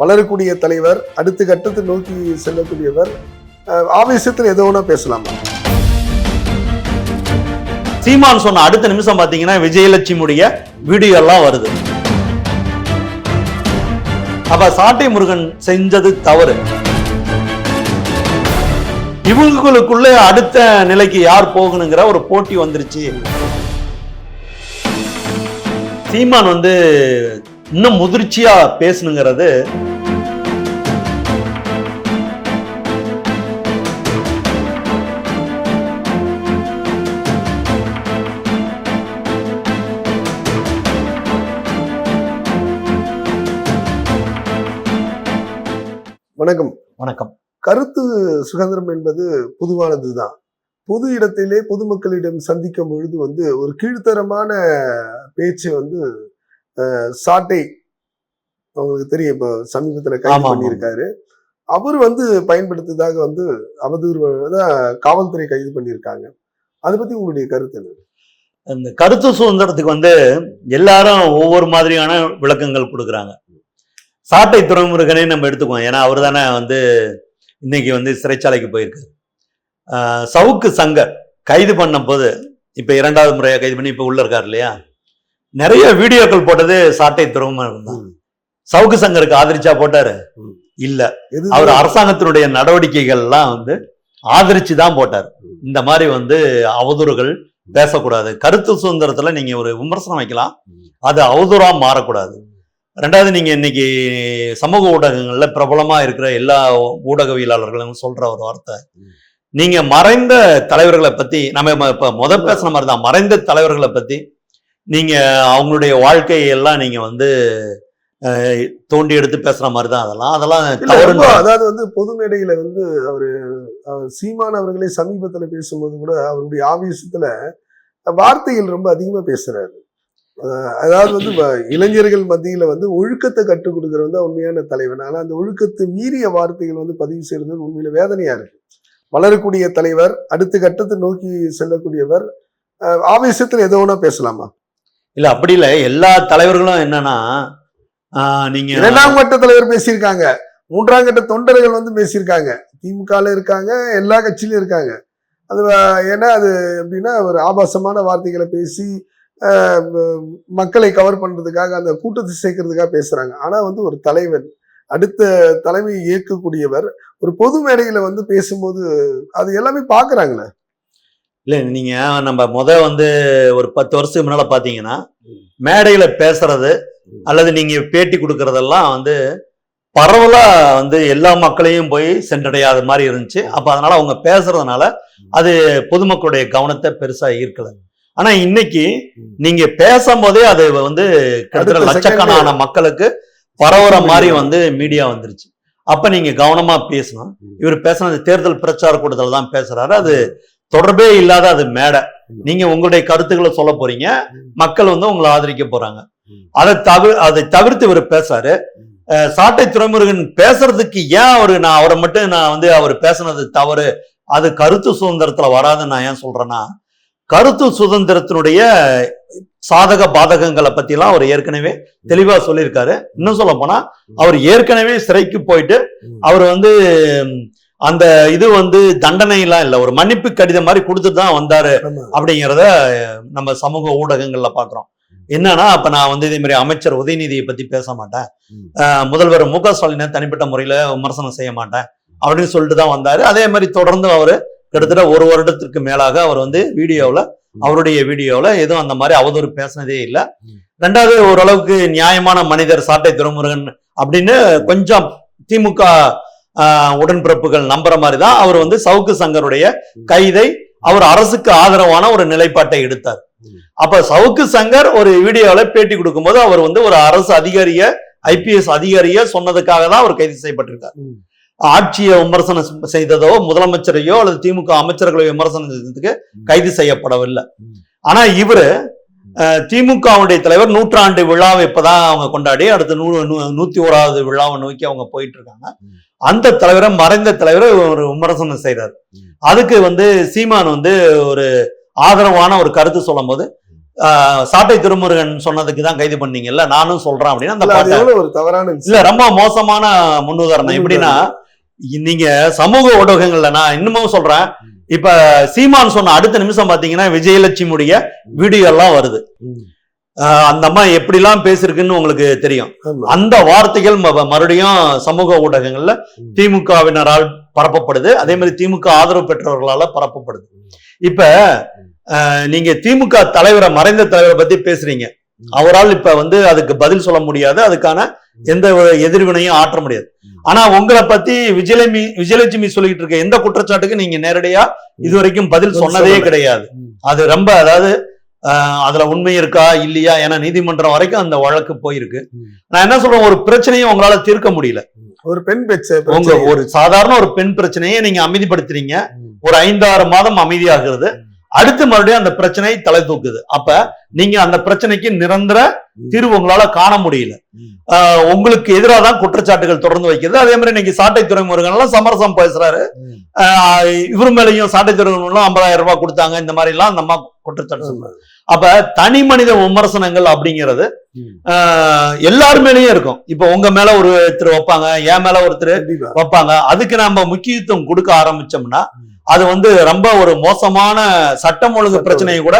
வளரக்கூடிய தலைவர் அடுத்த கட்டத்தை நோக்கி செல்லக்கூடியவர் ஆவேசத்தில் எதோ ஒன்றா பேசலாம். சீமான் சொன்ன அடுத்த நிமிஷம் பாத்தீங்கன்னா விஜயலட்சுமியுடைய வீடியோ எல்லாம் வருது. அப்ப சாட்டை முருகன் செஞ்சது தவறு. இவங்களுக்குள்ள அடுத்த நிலைக்கு யார் போகணுங்கிற ஒரு போட்டி வந்துருச்சு. சீமான் வந்து இன்னும் முதிர்ச்சியா பேசணுங்கிறது வணக்கம். வணக்கம். கருத்து சுதந்திரம் என்பது பொதுவானதுதான். பொது இடத்திலே பொதுமக்களிடம் சந்திக்கும் பொழுது வந்து ஒரு கீழ்த்தரமான பேச்சு வந்து சாட்டை உங்களுக்கு தெரியும். இப்போ சமீபத்தில் கைது. பண்ணியிருக்காரு. அவர் வந்து பயன்படுத்ததாக வந்து அவதூறு தான் காவல்துறை கைது பண்ணியிருக்காங்க. அதை பத்தி உங்களுடைய கருத்து என்ன? இந்த கருத்து சுதந்திரத்துக்கு வந்து எல்லாரும் ஒவ்வொரு மாதிரியான விளக்கங்கள் கொடுக்குறாங்க. சாட்டை துறைமுருகனே நம்ம எடுத்துக்குவோம். ஏன்னா அவர் தானே வந்து இன்னைக்கு வந்து சிறைச்சாலைக்கு போயிருக்காரு. சவுக்கு சங்கர் கைது பண்ண போது இப்ப இரண்டாவது முறையா கைது பண்ணி இப்ப உள்ள இருக்காரு இல்லையா? நிறைய வீடியோக்கள் போட்டது சாட்டை துறைமுருகன் தான். சவுக்கு சங்கருக்கு ஆதரிச்சா போட்டாரு. இல்ல. அவர் அரசாங்கத்தினுடைய நடவடிக்கைகள் எல்லாம் வந்து ஆதரிச்சு தான் போட்டார். இந்த மாதிரி வந்து அவதூறுகள் பேசக்கூடாது. கருத்து சுதந்திரத்துல நீங்க ஒரு விமர்சனம் வைக்கலாம். அது அவதூறா மாறக்கூடாது. ரெண்டாவது நீங்க இன்னைக்கு சமூக ஊடகங்கள்ல பிரபலமா இருக்கிற எல்லா ஊடகவியலாளர்களும் சொல்ற ஒரு வார்த்தை. நீங்க மறைந்த தலைவர்களை பத்தி நம்ம இப்ப முத பேசுன மாதிரி தான். மறைந்த தலைவர்களை பத்தி நீங்க அவங்களுடைய வாழ்க்கையெல்லாம் நீங்க வந்து தோண்டி எடுத்து பேசுற மாதிரி தான் அதெல்லாம் அதெல்லாம் அதாவது வந்து பொது மேடையில வந்து அவரு சீமான் அவர்களே சமீபத்துல பேசும்போது கூட அவருடைய ஆவேசத்துல வார்த்தைகள் ரொம்ப அதிகமா பேசுறாரு. அதாவது வந்து இளைஞர்கள் மத்தியில வந்து ஒழுக்கத்தை கற்றுக் கொடுக்கறது வந்து உண்மையான தலைவன். ஆனா அந்த ஒழுக்கத்தை மீறிய வார்த்தைகள் வந்து பதிவு செய்யறது உண்மையில வேதனையா இருக்கு. வளரக்கூடிய தலைவர் அடுத்த கட்டத்தை நோக்கி செல்லக்கூடியவர் ஆவேசத்துல எதோ ஒன்றா பேசலாமா? இல்ல அப்படி இல்ல. எல்லா தலைவர்களும் என்னன்னா நீங்க இரண்டாம் கட்ட தலைவர் பேசியிருக்காங்க. மூன்றாம் கட்ட தொண்டர்கள் வந்து பேசியிருக்காங்க. திமுகல இருக்காங்க எல்லா கட்சியிலும் இருக்காங்க. அது ஏன்னா அது எப்படின்னா ஒரு ஆபாசமான வார்த்தைகளை பேசி மக்களை கவர் பண்றதுக்காக அந்த கூட்டத்தை சேர்க்கறதுக்காக பேசுறாங்க. ஆனா வந்து ஒரு தலைவன் அடுத்த தலைமையை இயக்கக்கூடியவர் ஒரு பொது மேடையில வந்து பேசும்போது அது எல்லாமே பாக்குறாங்களே இல்ல நீங்க நம்ம முத வந்து ஒரு பத்து வருஷத்துக்கு முன்னால பாத்தீங்கன்னா ம். மேடையில பேசுறது. அல்லது நீங்க பேட்டி கொடுக்கறதெல்லாம் வந்து பரவலா வந்து எல்லா மக்களையும் போய் சென்றடையாத மாதிரி இருந்துச்சு அப்ப அதனால அவங்க பேசுறதுனால அது பொதுமக்களுடைய கவனத்தை பெருசா ஈர்க்கல ஆனா இன்னைக்கு ம். நீங்க பேசும்போதே அது வந்து கிட்டத்தட்ட லட்சக்கணக்கான மக்களுக்கு பரவுற மாதிரி வந்து மீடியா வந்துருச்சு அப்ப நீங்க கவனமா பேசணும். இவர் பேசுனது தேர்தல் பிரச்சார கூட்டத்தில் தான் பேசுறாரு அது தொடர்பே இல்லாத அது மேடை. நீங்க உங்களுடைய கருத்துக்களை சொல்ல போறீங்க. மக்கள் வந்து உங்களை ஆதரிக்க போறாங்க. அதை தவிர அதை தவிர்த்து இவர் பேசாரு சாட்டை துறைமுருகன் பேசுறதுக்கு ஏன் அவரு நான் அவரை மட்டும் நான் வந்து அவர் பேசுனது தவறு அது கருத்து சுதந்திரத்துல வராதுன்னு நான் ஏன் சொல்றேன்னா கருத்து சுதந்திரத்தினுடைய சாதக பாதகங்களை பத்திலாம் அவர் ஏற்கனவே தெளிவா சொல்லியிருக்காரு இன்னும் சொல்ல போனா அவர் ஏற்கனவே சிறைக்கு போயிட்டு. அவர் வந்து அந்த இது வந்து தண்டனைலாம் இல்லை. ஒரு மன்னிப்பு கடிதம் மாதிரி கொடுத்துட்டு தான் வந்தாரு. அப்படிங்கிறத நம்ம சமூக ஊடகங்கள்ல பாக்குறோம். என்னன்னா அப்ப நான் வந்து இதே மாதிரி அமைச்சர் உதயநிதியை பத்தி பேச மாட்டேன். முதல்வர் மு க ஸ்டாலினை தனிப்பட்ட முறையில விமர்சனம் செய்ய மாட்டேன் அப்படின்னு சொல்லிட்டு தான் வந்தாரு. அதே மாதிரி தொடர்ந்து அவரு கிட்டத்தட்ட ஒரு வருடத்திற்கு மேலாக அவர் வந்து வீடியோவில் அவருடைய வீடியோவில் எதுவும் அந்த மாதிரி அவதூறு பேசினதே இல்லை. ரெண்டாவது ஓரளவுக்கு நியாயமான மனிதர் சாட்டை துறைமுருகன் அப்படின்னு கொஞ்சம் திமுக உடன்பிறப்புகள் நம்புற மாதிரி தான் அவர் வந்து சவுக்கு சங்கருடைய கைதை அவர் அரசுக்கு ஆதரவான ஒரு நிலைப்பாட்டை எடுத்தார். அப்ப சவுக்கு சங்கர் ஒரு வீடியோவில் பேட்டி கொடுக்கும்போது அவர் வந்து ஒரு அரசு அதிகாரிய ஐபிஎஸ் அதிகாரிய சொன்னதுக்காக தான் அவர் கைது செய்யப்பட்டிருக்கார். ஆட்சியை விமர்சனம் செய்ததோ முதலமைச்சரையோ அல்லது திமுக அமைச்சர்களை விமர்சனம் செய்ததுக்கு கைது செய்யப்படவில்லை. ஆனா இவரு திமுகவுடைய தலைவர் நூற்றாண்டு விழாவை இப்பதான் அவங்க கொண்டாடி அடுத்து நூ நூத்தி ஓராவது விழாவை நோக்கி அவங்க போயிட்டு இருக்காங்க. அந்த தலைவரை மறைந்த தலைவரை ஒரு விமர்சனம் செய்றாரு. ம். அதுக்கு வந்து சீமான் வந்து ஒரு ஆதரவான ஒரு கருத்து சொல்லும் போது சாட்டை திருமுருகன் சொன்னதுக்கு தான் கைது பண்ணீங்கல்ல நானும் சொல்றேன் அப்படின்னு அந்த பாட்டை. ஒரு தவறான. இல்ல ரொம்ப மோசமான முன்னுதாரணம். எப்படின்னா நீங்க சமூக ஊடகங்கள்ல நான் இன்னமும் சொல்றேன் இப்ப சீமான் சொன்ன அடுத்த நிமிஷம் பாத்தீங்கன்னா விஜயலட்சுமியுடைய வீடியோ எல்லாம் வருது. அந்த அம்மா எப்படிலாம் பேசிருக்குன்னு உங்களுக்கு தெரியும். அந்த வார்த்தைகள் மறுபடியும் சமூக ஊடகங்கள்ல. திமுகவினரால் பரப்பப்படுது அதே மாதிரி திமுக ஆதரவு பெற்றவர்களால பரப்பப்படுது இப்ப நீங்க திமுக தலைவரை மறைந்த தலைவரை பத்தி பேசுறீங்க. அவரால் இப்ப வந்து அதுக்கு பதில் சொல்ல முடியாது அதுக்கான எந்த எதிர்வினையும் ஆற்ற முடியாது. ஆனா உங்களை பத்தி விஜயலட்சுமி விஜயலட்சுமி சொல்லிட்டு இருக்க எந்த குற்றச்சாட்டுக்கு நீங்க நேரடியா இதுவரைக்கும் பதில் பதில் சொன்னதே. கிடையாது. அது ரொம்ப அதாவது அதுல உண்மை இருக்கா இல்லையா ஏன்னா நீதிமன்றம் வரைக்கும் அந்த வழக்கு போயிருக்கு. நான் என்ன சொல்றேன் ஒரு பிரச்சனையும் உங்களால தீர்க்க முடியல. ஒரு பெண் பெற்ற உங்க பிரச்சனை. ஒரு சாதாரண ஒரு பெண் பிரச்சனையை நீங்க அமைதிப்படுத்துறீங்க. ஒரு ஐந்தாறு மாதம் அமைதியாகிறது. அடுத்து மறுபடியும் அந்த பிரச்சனை தலை தூக்குது. அப்ப நீங்க அந்த பிரச்சனைக்கு நிரந்தர. தீர்வு உங்களால காண முடியல. உங்களுக்கு எதிராக தான் குற்றச்சாட்டுகள் தொடர்ந்து வைக்கிறது. அதே மாதிரி இன்னைக்கு சாட்டை துறைமுருகன் எல்லாம் சமரசம் பேசுறாரு. இவரு மேலையும் சாட்டை துறைமுருகன் ஐம்பதாயிரம் ரூபாய் கொடுத்தாங்க. இந்த மாதிரி எல்லாம் அந்த அம்மா குற்றச்சாட்டு சொல்றாங்க. அப்ப தனி மனித விமர்சனங்கள் அப்படிங்கிறது ம். ஆஹ் எல்லார் மேலயும் இருக்கும் இப்ப உங்க மேல ஒருத்தர் வைப்பாங்க என் மேல ஒருத்தர். வைப்பாங்க அதுக்கு நம்ம முக்கியத்துவம் கொடுக்க ஆரம்பிச்சோம்னா. அது வந்து ரொம்ப ஒரு மோசமான சட்டம் ஒழுங்கு பிரச்சனையை கூட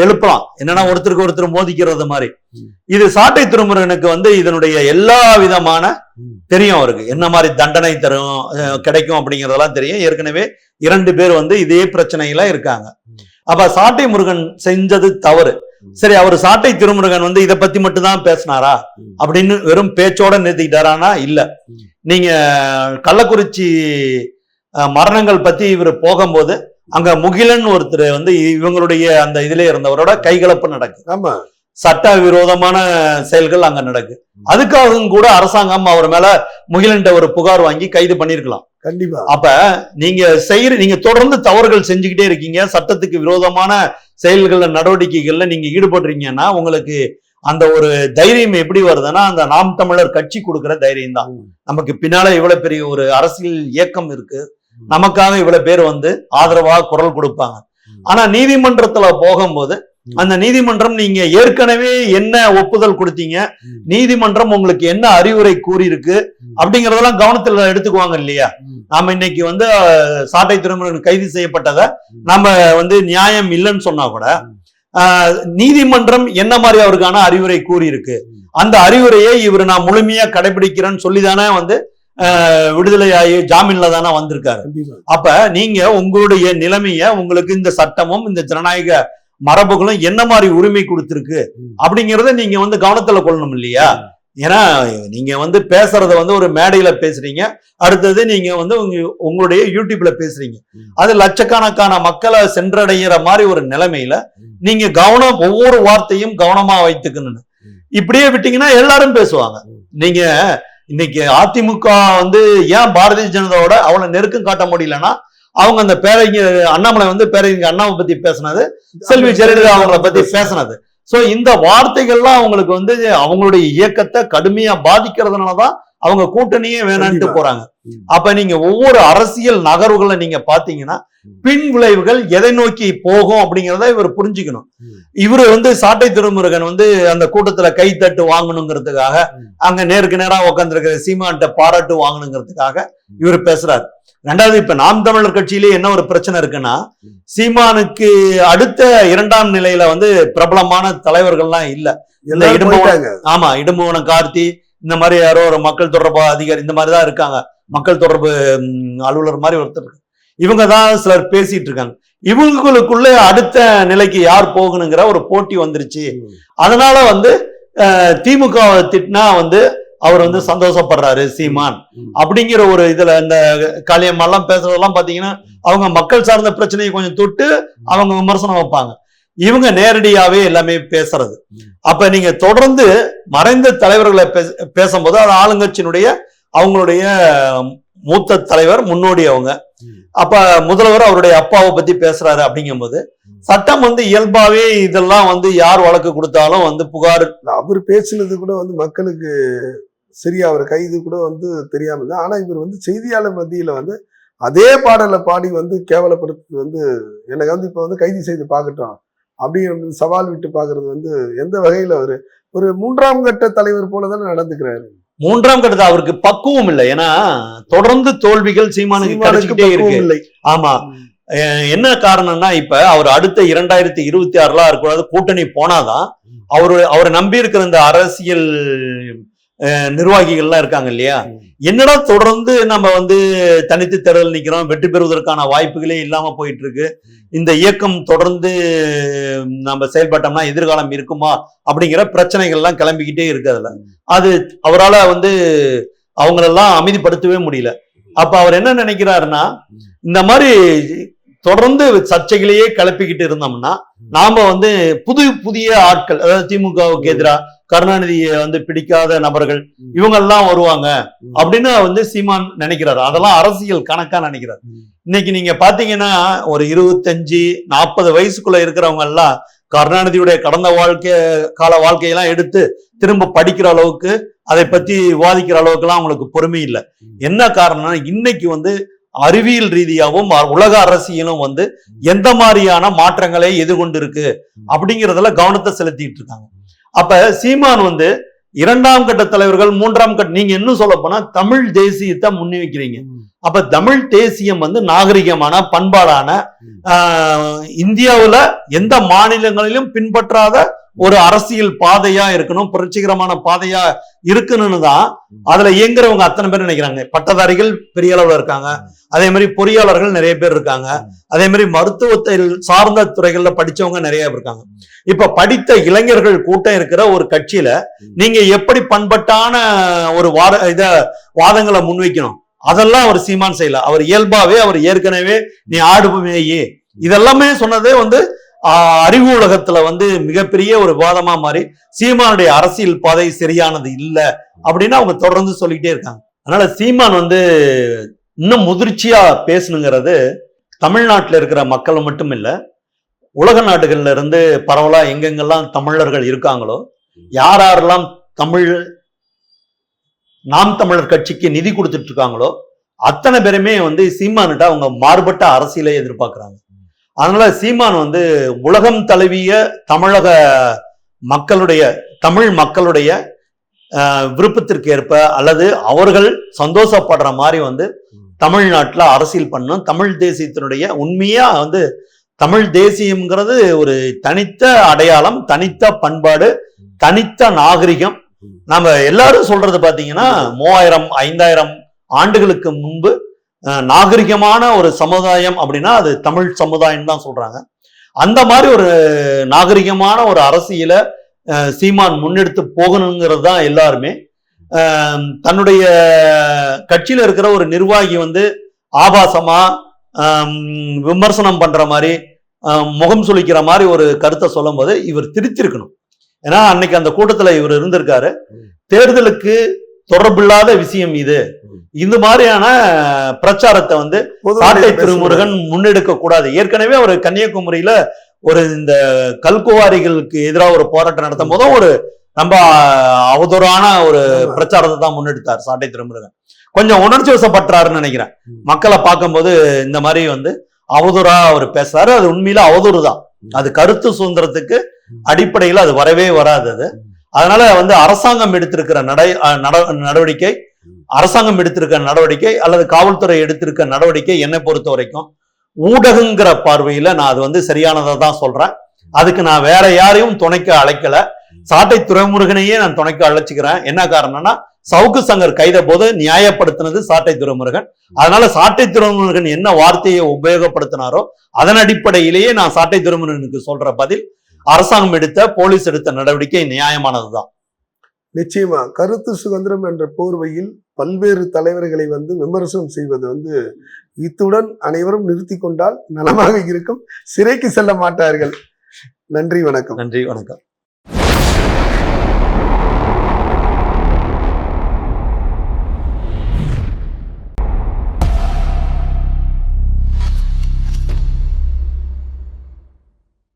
எழுப்பலாம் என்னன்னா ஒருத்தருக்கு ஒருத்தர் மோதிக்கிறது மாதிரி. இது சாட்டை திருமுருகனுக்கு வந்து இதனுடைய எல்லா விதமான. தெரியும் அவருக்கு என்ன மாதிரி தண்டனை தரும் கிடைக்கும் அப்படிங்கறதெல்லாம் தெரியும் ஏற்கனவே இரண்டு பேர் வந்து இதே பிரச்சனையில இருக்காங்க. அப்ப சாட்டை முருகன் செஞ்சது தவறு. சரி அவர் சாட்டை திருமுருகன் வந்து இதை பத்தி மட்டும் தான் பேசினாரா. அப்படின்னு வெறும் பேச்சோட நிறுத்திக்கிட்டாரானா இல்ல. நீங்க கள்ளக்குறிச்சி மரணங்கள் பத்தி இவர் போகும்போது அங்க முகிலன் ஒருத்தர் வந்து இவங்களுடைய அந்த இதுல இருந்தவரோட கைகலப்பு நடக்கு ஆமா. சட்ட விரோதமான செயல்கள் அங்க நடக்கு அதுக்காகவும் கூட அரசாங்கம் அவர் மேல முகிலன்ட்ட ஒரு புகார் வாங்கி கைது பண்ணிருக்கலாம் கண்டிப்பா அப்ப நீங்க செய்யற நீங்க தொடர்ந்து தவறுகள் செஞ்சுக்கிட்டே இருக்கீங்க சட்டத்துக்கு விரோதமான செயல்கள்ல நடவடிக்கைகள்ல நீங்க ஈடுபடுறீங்கன்னா உங்களுக்கு அந்த ஒரு தைரியம் எப்படி வருதுன்னா அந்த நாம் தமிழர் கட்சி கொடுக்கிற தைரியம் தான். நமக்கு பின்னால இவ்வளவு பெரிய ஒரு அரசியல் இயக்கம் இருக்கு. நமக்காக இவ்வளவு பேர் வந்து ஆதரவா குரல் கொடுப்பாங்க. ஆனா நீதிமன்றத்துல போகும்போது. அந்த நீதிமன்றம் நீங்க ஏற்கனவே என்ன ஒப்புதல் கொடுத்தீங்க. நீதிமன்றம் உங்களுக்கு என்ன அறிவுரை கூறியிருக்கு. அப்படிங்கறதெல்லாம் கவனத்துல எடுத்துக்குவாங்க இல்லையா. நாம இன்னைக்கு வந்து சாட்டை திருமணம் கைது செய்யப்பட்டதை ம். நம்ம வந்து நியாயம் இல்லைன்னு சொன்னா கூட நீதிமன்றம் என்ன மாதிரி அவருக்கான அறிவுரை கூறியிருக்கு. அந்த அறிவுரையை இவர் நான் முழுமையா கடைபிடிக்கிறேன்னு சொல்லிதானே வந்து ஆஹ், விடுதலையாகி ஜாமீன்ல தானே வந்திருக்காரு அப்ப நீங்க உங்களுடைய நிலைமைய உங்களுக்கு இந்த சட்டமும் இந்த ஜனநாயக மரபுகளும் என்ன மாதிரி உரிமை கொடுத்திருக்கு. அப்படிங்கறத நீங்க வந்து கவனத்துல கொள்ளணும் இல்லையா ஏன்னா நீங்க வந்து பேசுறத வந்து ஒரு மேடையில பேசுறீங்க அடுத்தது நீங்க வந்து உங்க உங்களுடைய யூடியூப்ல பேசுறீங்க. அது லட்சக்கணக்கான மக்களை சென்றடைகிற மாதிரி ஒரு நிலைமையில. நீங்க கவனம் ஒவ்வொரு வார்த்தையும் கவனமா வைத்துக்கணும். இப்படியே விட்டீங்கன்னா எல்லாரும் பேசுவாங்க. நீங்க இன்னைக்கு அதிமுக வந்து ஏன் பாரதிய ஜனதாவோட அவ்வளவு நெருக்கம் காட்ட முடியலன்னா அவங்க அந்த பேரறிஞர் அண்ணாமலை வந்து பேரறிஞர் அண்ணாவை பத்தி பேசினது செல்வி ஜெயலலிதா அவங்கள பத்தி பேசினது சோ இந்த வார்த்தைகள்லாம் அவங்களுக்கு வந்து அவங்களுடைய இயக்கத்தை கடுமையா பாதிக்கிறதுனாலதான் அவங்க கூட்டணியே வேணான்ட்டு. போறாங்க. அப்ப நீங்க ஒவ்வொரு அரசியல் நகர்வுகளை நீங்க பாத்தீங்கன்னா. பின் விளைவுகள் எதை நோக்கி போகும் அப்படிங்கறத இவர் புரிஞ்சுக்கணும். இவரு வந்து சாட்டை திருமுருகன் வந்து அந்த கூட்டத்துல கை தட்டு வாங்கணுங்கிறதுக்காக. அங்க நேருக்கு நேரா உட்காந்துருக்கிற சீமான்ட்ட பாராட்டு வாங்கணுங்கிறதுக்காக இவர் பேசுறாரு ரெண்டாவது இப்ப நாம் தமிழர் கட்சியிலே என்ன ஒரு பிரச்சனை இருக்குன்னா. சீமானுக்கு அடுத்த இரண்டாம் நிலையில வந்து பிரபலமான தலைவர்கள்லாம் இல்ல எல்லாரும் இடும்பு- போயிட்டாங்க ஆமா இடும்புவனம் கார்த்தி இந்த மாதிரி யாரோ ஒரு மக்கள் தொடர்பு அதிகாரி இந்த மாதிரி தான் இருக்காங்க மக்கள் தொடர்பு அலுவலர் மாதிரி ஒருத்தர். இவங்க தான் சிலர் பேசிட்டு இருக்காங்க இவங்களுக்குள்ள அடுத்த நிலைக்கு யார் போகணுங்கிற ஒரு போட்டி வந்துருச்சு. அதனால வந்து திமுக திட்டினா வந்து அவர் வந்து சந்தோஷப்படுறாரு சீமான். அப்படிங்கிற ஒரு இதுல இந்த காளியம்மாலாம் பேசுறதெல்லாம் பாத்தீங்கன்னா அவங்க மக்கள் சார்ந்த பிரச்சனையை கொஞ்சம் தொட்டு அவங்க விமர்சனம் வைப்பாங்க இவங்க நேரடியாவே எல்லாமே பேசுறது. அப்ப நீங்க தொடர்ந்து மறைந்த தலைவர்களை பேச- பேசும்போது அது ஆளுங்கட்சியினுடைய அவங்களுடைய மூத்த தலைவர் முன்னோடி அவங்க. அப்ப முதல்வர் அவருடைய அப்பாவை பத்தி பேசுறாரு அப்படிங்கும்போது. சட்டம் வந்து இயல்பாவே இதெல்லாம் வந்து யார் வழக்கு கொடுத்தாலும் வந்து புகார் அவர் பேசினது கூட வந்து மக்களுக்கு சரியா அவர் கைது கூட வந்து தெரியாம இருந்தது ஆனா இவர் வந்து செய்தியாளர் மத்தியில வந்து அதே பாடலை பாடி வந்து கேவலப்படுத்து வந்து எனக்கு வந்து இப்ப வந்து கைது செய்து பார்க்கட்டும் அப்படிங்கிற சவால் விட்டு பாக்குறது வந்து எந்த வகையில அவரு? ஒரு மூன்றாம் கட்ட தலைவர் போல தானே நடந்துக்கிறாரு. மூன்றாம் கட்டத்தை அவருக்கு பக்குவம் இல்லை. ஏன்னா தொடர்ந்து தோல்விகள் சீமானுக்கு கிடைச்சிக்கிட்டே இருக்கு. ஆமா. என்ன காரணம்னா இப்ப அவர் அடுத்த இரண்டாயிரத்தி இருபத்தி ஆறுல இருக்கக்கூடாது கூட்டணி போனாதான் அவரு அவரை நம்பி இருக்கிற இந்த அரசியல் நிர்வாகிகள்லாம் இருக்காங்க இல்லையா? என்னடா தொடர்ந்து நம்ம வந்து தனித்து தேர்தல் நிக்கிறோம் வெற்றி பெறுவதற்கான வாய்ப்புகளே இல்லாம போயிட்டு இருக்கு இந்த இயக்கம் தொடர்ந்து நம்ம செயல்பட்டோம்னா எதிர்காலம் இருக்குமா? அப்படிங்கிற பிரச்சனைகள்லாம் கிளம்பிக்கிட்டே இருக்கு அதில். அது அவரால வந்து அவங்களெல்லாம் அமைதிப்படுத்தவே முடியல. அப்ப அவர் என்ன நினைக்கிறாருன்னா இந்த மாதிரி தொடர்ந்து சர்ச்சைகளையே கிளப்பிக்கிட்டு இருந்தோம்னா நாம வந்து புது புதிய ஆட்கள் அதாவது திமுகவுக்கு எதிராக கருணாநிதியை வந்து பிடிக்காத நபர்கள் இவங்க எல்லாம் வருவாங்க அப்படின்னு வந்து சீமான் நினைக்கிறாரு. அதெல்லாம் அரசியல் கணக்கா நினைக்கிறாரு. இன்னைக்கு நீங்க பாத்தீங்கன்னா ஒரு இருபத்தஞ்சு நாற்பது வயசுக்குள்ள இருக்கிறவங்க எல்லாம் கருணாநிதியுடைய கடந்த வாழ்க்கை கால வாழ்க்கையெல்லாம் எடுத்து திரும்ப படிக்கிற அளவுக்கு அதை பத்தி விவாதிக்கிற அளவுக்குலாம் அவங்களுக்கு பொறுமை இல்லை. என்ன காரணம்னா இன்னைக்கு வந்து அறிவியல் ரீதியாகவும் உலக அரசியலும் வந்து எந்த மாதிரியான மாற்றங்களை எதிர்கொண்டு இருக்கு அப்படிங்கறதுல கவனத்தை செலுத்திட்டு இருக்காங்க. அப்ப சீமான் வந்து இரண்டாம் கட்ட தலைவர்கள் மூன்றாம் கட்ட நீங்க இன்னும் சொல்ல போனா தமிழ் தேசியத்தை முன்னி வைக்கிறீங்க அப்ப தமிழ் தேசியம் வந்து நாகரிகமான பண்பாடான இந்தியாவில் இந்தியாவுல எந்த மாநிலங்களிலும் பின்பற்றாத ஒரு அரசியல் பாதையா இருக்கணும் புரட்சிகரமான பாதையா இருக்கணும்னு தான் அதுல இயங்குறவங்க அத்தனை பேர் நினைக்கிறாங்க. பட்டதாரிகள் பெரிய அளவுல இருக்காங்க. அதே மாதிரி பொறியாளர்கள் நிறைய பேர் இருக்காங்க. அதே மாதிரி மருத்துவத்தில் சார்ந்த துறைகள்ல படிச்சவங்க நிறைய பேர் இருக்காங்க. இப்ப படித்த இளைஞர்கள் கூட்டம் இருக்கிற ஒரு கட்சியில நீங்க எப்படி பண்பட்டான ஒரு வாத இத வாதங்களை முன்வைக்கணும்? அதெல்லாம் அவர் சீமான் செய்யல. அவர் இயல்பாவே அவர் ஏற்கனவே நீ ஆடு இதெல்லாமே சொன்னதே வந்து அறிவு உலகத்துல வந்து மிகப்பெரிய ஒரு விவாதமா மாறி சீமானுடைய அரசியல் பாதை சரியானது இல்ல அப்படின்னு அவங்க தொடர்ந்து சொல்லிக்கிட்டே இருக்காங்க. அதனால சீமான் வந்து இன்னும் முதிர்ச்சியா பேசணுங்கிறது தமிழ்நாட்டில் இருக்கிற மக்கள் மட்டும் இல்ல உலக நாடுகள்ல இருந்து பரவலா எங்கெங்கெல்லாம் தமிழர்கள் இருக்காங்களோ யார் யாரெல்லாம் தமிழ் நாம் தமிழர் கட்சிக்கு நிதி கொடுத்துட்டு இருக்காங்களோ அத்தனை பேருமே வந்து சீமானிட்ட அவங்க மாறுபட்ட அரசியலை எதிர்பார்க்குறாங்க. அதனால சீமான் வந்து உலகம் தழுவிய தமிழக மக்களுடைய தமிழ் மக்களுடைய விருப்பத்திற்கு ஏற்ப அல்லது அவர்கள் சந்தோஷப்படுற மாதிரி வந்து தமிழ்நாட்டில் அரசியல் பண்ணணும். தமிழ் தேசியத்தினுடைய உண்மையா வந்து தமிழ் தேசியம்ங்கிறது ஒரு தனித்த அடையாளம் தனித்த பண்பாடு தனித்த நாகரிகம். நம்ம எல்லாரும் சொல்றது பாத்தீங்கன்னா மூவாயிரம் ஐந்தாயிரம் ஆண்டுகளுக்கு முன்பு நாகரிகமான ஒரு சமுதாயம் அப்படின்னா அது தமிழ் சமுதாயம் தான் சொல்றாங்க. அந்த மாதிரி ஒரு நாகரிகமான ஒரு அரசியல சீமான் முன்னெடுத்து போகணுங்கிறது தான் எல்லாருமே. தன்னுடைய கட்சியில இருக்கிற ஒரு நிர்வாகி வந்து ஆபாசமா விமர்சனம் பண்ற மாதிரி முகம் சுளிக்கிற மாதிரி ஒரு கருத்தை சொல்லும்போது இவர் திருத்திருக்கணும். ஏன்னா அன்னைக்கு அந்த கூட்டத்துல இவர் இருந்திருக்காரு. தேர்தலுக்கு தொடர்பில்லாத விஷயம் இது. இந்த மாதிரியான பிரச்சாரத்தை வந்து சாட்டை திருமுருகன் முன்னெடுக்க கூடாது. ஏற்கனவே ஒரு கன்னியாகுமரியில ஒரு இந்த கல்குவாரிகளுக்கு எதிராக ஒரு போராட்டம் நடத்தும் போதும் ஒரு ரொம்ப அவதூறான ஒரு. பிரச்சாரத்தை தான் முன்னெடுத்தார் சாட்டை திருமுருகன் கொஞ்சம் உணர்ச்சி வசப்பட்டாருன்னு நினைக்கிறேன். மக்களை பார்க்கும்போது இந்த மாதிரி வந்து அவதூறா அவர் பேசுறாரு. அது உண்மையில அவதூறு தான். அது கருத்து சுதந்திரத்துக்கு அடிப்படையில் அது வரவே வராது அது. அதனால வந்து அரசாங்கம் எடுத்திருக்கிற நடை அஹ் நட- நடவடிக்கை அரசாங்கம் எடுத்திருக்க நடவடிக்கை அல்லது காவல்துறை எடுத்திருக்க நடவடிக்கை என்னை பொறுத்த வரைக்கும் ஊடகங்கிற பார்வையில நான் அது வந்து சரியானதை தான் சொல்றேன். அதுக்கு நான் வேற யாரையும் துணைக்க அழைக்கல. சாட்டை துறைமுருகனையே நான் துணைக்க அழைச்சிக்கிறேன். என்ன காரணம்னா சவுக்கு சங்கர் கைத போது நியாயப்படுத்தினது சாட்டை துறைமுருகன் அதனால சாட்டை துறைமுருகன் என்ன வார்த்தையை உபயோகப்படுத்தினாரோ அதன் அடிப்படையிலேயே நான் சாட்டை துறைமுருகனுக்கு சொல்ற பதில் அரசாங்கம் எடுத்த போலீஸ் எடுத்த நடவடிக்கை நியாயமானதுதான். நிச்சயமா. கருத்து சுதந்திரம் என்ற போர்வையில் பல்வேறு தலைவர்களை வந்து விமர்சனம் செய்வது வந்து இத்துடன் அனைவரும் நிறுத்தி கொண்டால் நலமாக இருக்கும். சிறைக்கு செல்ல மாட்டார்கள். நன்றி வணக்கம். நன்றி வணக்கம்.